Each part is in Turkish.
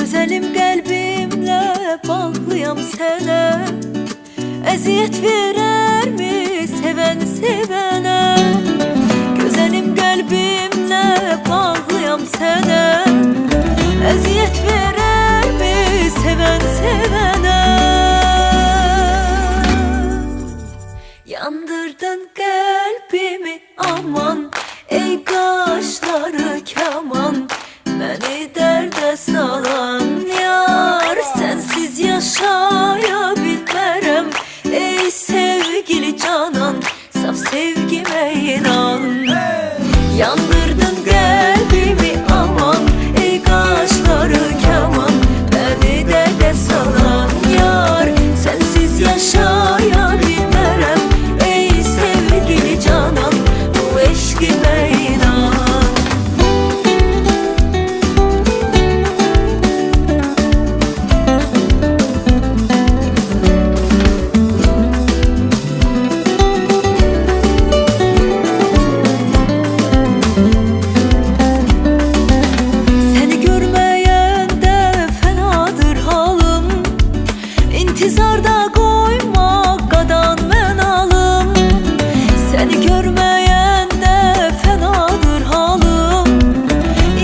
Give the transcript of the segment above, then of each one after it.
Güzelim qəlbimlə bağlıyam sənə Əziyyət verərmi sevən sevənə Gözəlim qəlbimlə bağlıyam sənə Yandırdın qəlbimi aman. Ey qaşları kaman Məni dərdə salan yar. Sənsiz yaşaya bilmərəm Ey sevgili canan Saf sevgimə inan. Yandırdın İntizarda qoymaq qadan mən alım. Səni görməyəndə fənadır halım.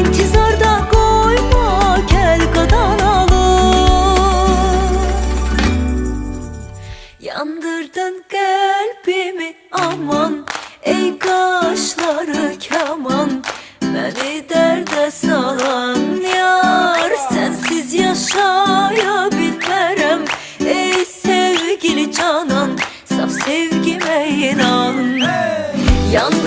İntizarda qoymaq gəl qadan alım. Yandırdın qəlbimi aman canan Saf sevgimə inan. Yandı